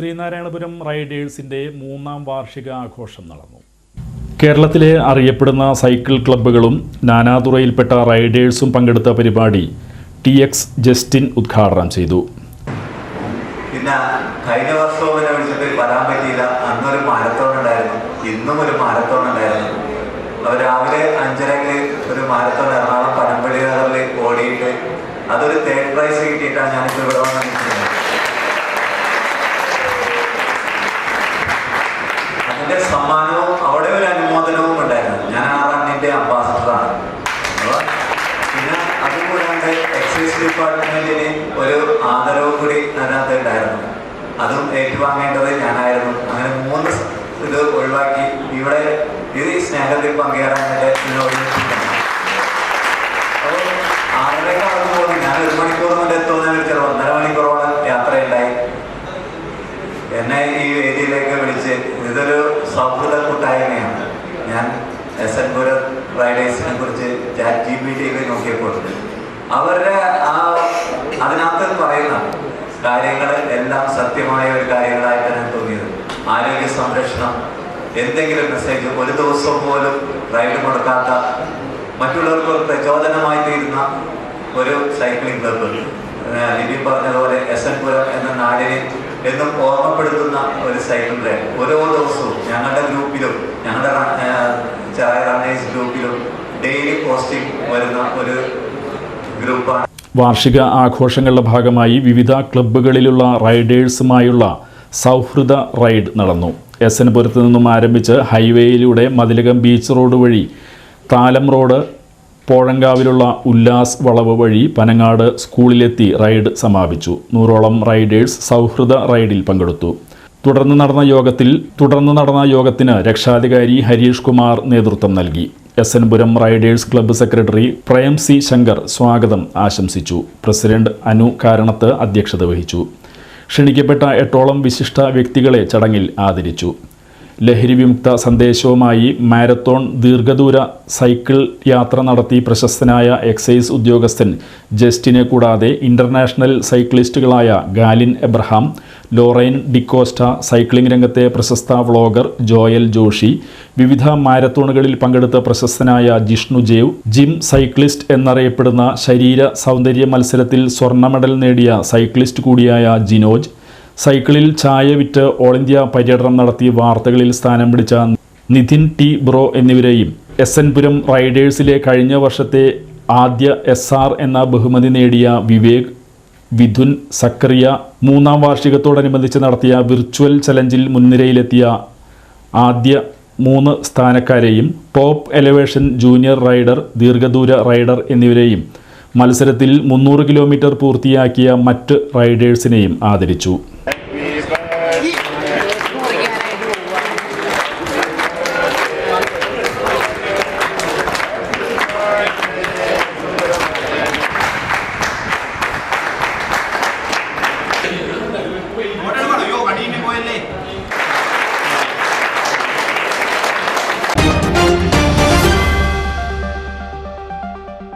ശ്രീനാരായണപുരം റൈഡേഴ്സിന്റെ മൂന്നാം വാർഷിക ആഘോഷം നടന്നു. കേരളത്തിലെ അറിയപ്പെടുന്ന സൈക്കിൾ ക്ലബ്ബുകളും നാനാതുറയിൽപ്പെട്ട റൈഡേഴ്സും പങ്കെടുത്ത പരിപാടി ടി എക്സ് ജസ്റ്റിൻ ഉദ്ഘാടനം ചെയ്തു. പിന്നെ കഴിഞ്ഞ വർഷവും എന്നെ വിളിച്ചിട്ട് വരാൻ പറ്റിയില്ല. അന്നൊരു മാരത്തോൺ ഉണ്ടായിരുന്നു. ഇന്നും ഒരു മാരത്തോൺ ഉണ്ടായിരുന്നു. അവർ രാവിലെ അഞ്ചരക്ക് ഒരു മാരത്തോൺ എറണാകുളം പനമ്പള്ളി നഗറിൽ ഓടിയിട്ട് അതൊരു തേർഡ് പ്രൈസ് കിട്ടിയിട്ടാണ് ഞാനിപ്പോൾ ഇവിടെ വന്ന് സമ്മാനവും അവിടെ ഒരു അനുമോദനവും ഉണ്ടായിരുന്നു. ഞാൻ ആ റണ്ണിന്റെ അംബാസഡറാണ് പിന്നെ അതുകൂടാണ്ട് എക്സൈസ് ഡിപ്പാർട്ട്മെന്റിന് ഒരു ആദരവ് കൂടി അതിനകത്ത് ഉണ്ടായിരുന്നു. അതും ഏറ്റുവാങ്ങേണ്ടത് ഞാനായിരുന്നു. അങ്ങനെ മൂന്ന് ഇത് ഒഴിവാക്കി ഇവിടെ ഇത് ഈ സ്നേഹത്തിൽ പോകുന്നു. ഞാൻ ഒരു മണിക്കൂർ കൊണ്ട് എത്തുമെന്ന് വിളിച്ചത് ഒന്നര മണിക്കൂറോളം യാത്രയുണ്ടായി. എന്നെ ഈ വേദിയിലേക്ക് വിളിച്ച് ഇതൊരു സൗഹൃദ കൂട്ടായ്മയാണ് ഞാൻ എസ് എൻ പുരം റൈഡേഴ്സിനെ കുറിച്ച് ചാറ്റ് ജി പി ടിയിൽ നോക്കിയപ്പോൾ അവരുടെ ആ അതിനകത്ത് പറയുന്ന കാര്യങ്ങൾ എല്ലാം സത്യമായ ഒരു കാര്യങ്ങളായിട്ടാണ് തോന്നിയത്. ആരോഗ്യ സംരക്ഷണം എന്തെങ്കിലും മെസ്സേജ് ഒരു ദിവസം പോലും റൈഡ് കൊടുക്കാത്ത മറ്റുള്ളവർക്ക് പ്രചോദനമായി തീരുന്ന ഒരു സൈക്ലിംഗ് ക്ലബ്ബ് ലിബി പറഞ്ഞതുപോലെ എസ് എൻ പുരം എന്ന നാടിനെ എന്നും ഓർമ്മപ്പെടുത്തുന്ന ഒരു സൈക്കിൾ ഓരോ ദിവസവും ഞങ്ങളുടെ ഗ്രൂപ്പിലും ഞങ്ങളുടെ ചായ റണ്ണേഴ്സ് ഗ്രൂപ്പിലും ഡെയിലി പോസ്റ്റിംഗ് വരുന്ന ഒരു ഗ്രൂപ്പാണ്. വാർഷിക ആഘോഷങ്ങളുടെ ഭാഗമായി വിവിധ ക്ലബ്ബുകളിലുള്ള റൈഡേഴ്സുമായുള്ള സൗഹൃദ റൈഡ് നടന്നു. എസ് എൻ പുരത്ത് നിന്നും ആരംഭിച്ച് ഹൈവേയിലൂടെ മതിലകം ബീച്ച് റോഡ് വഴി താലം റോഡ് പോഴങ്കാവിലുള്ള ഉല്ലാസ് വളവ് വഴി പനങ്ങാട് സ്കൂളിലെത്തി റൈഡ് സമാപിച്ചു. നൂറോളം റൈഡേഴ്സ് സൗഹൃദ റൈഡിൽ പങ്കെടുത്തു. തുടർന്ന് നടന്ന യോഗത്തിൽ തുടർന്ന് നടന്ന യോഗത്തിന് രക്ഷാധികാരി ഹരീഷ് കുമാർ നേതൃത്വം നൽകി. S N Puram riders club secretary Prem C Shankar സ്വാഗതം ആശംസിച്ചു. പ്രസിഡന്റ് അനു കാരണത്ത് അധ്യക്ഷത വഹിച്ചു. ക്ഷണിക്കപ്പെട്ട എട്ടോളം വിശിഷ്ട വ്യക്തികളെ ചടങ്ങിൽ ആദരിച്ചു. ലഹരി വിമുക്ത സന്ദേശവുമായി മാരത്തോൺ ദീർഘദൂര സൈക്കിൾ യാത്ര നടത്തി പ്രശസ്തനായ എക്സൈസ് ഉദ്യോഗസ്ഥൻ ജസ്റ്റിനെ കൂടാതെ ഇന്റർനാഷണൽ സൈക്ലിസ്റ്റുകളായ ഗാലിൻ എബ്രഹാം ലോറൈൻ ഡിക്കോസ്റ്റ സൈക്ലിംഗ് രംഗത്തെ പ്രശസ്ത വ്ളോഗർ ജോയൽ ജോഷി വിവിധ മാരത്തോണുകളിൽ പങ്കെടുത്ത പ്രശസ്തനായ ജിഷ്ണു ജേവ് ജിം സൈക്ലിസ്റ്റ് എന്നറിയപ്പെടുന്ന ശരീര സൗന്ദര്യ മത്സരത്തിൽ സ്വർണ മെഡൽ നേടിയ സൈക്ലിസ്റ്റ് കൂടിയായ ജിനോജ് സൈക്കിളിൽ ചായ വിറ്റ് ഓൾ ഇന്ത്യ പര്യടനം നടത്തി വാർത്തകളിൽ സ്ഥാനം പിടിച്ച നിതിൻ ടി ബ്രോ എന്നിവരെയും എസ് എൻ പുരം റൈഡേഴ്സിലെ കഴിഞ്ഞ വർഷത്തെ ആദ്യ എസ് ആർ എന്ന ബഹുമതി നേടിയ വിവേക് വിധുൻ സക്കറിയ മൂന്നാം വാർഷികത്തോടനുബന്ധിച്ച് നടത്തിയ വിർച്വൽ ചലഞ്ചിൽ മുൻനിരയിലെത്തിയ ആദ്യ മൂന്ന് സ്ഥാനക്കാരെയും ടോപ്പ് എലവേഷൻ ജൂനിയർ റൈഡർ ദീർഘദൂര റൈഡർ എന്നിവരെയും മത്സരത്തിൽ മുന്നൂറ് കിലോമീറ്റർ പൂർത്തിയാക്കിയ മറ്റ് റൈഡേഴ്സിനെയും ആദരിച്ചു.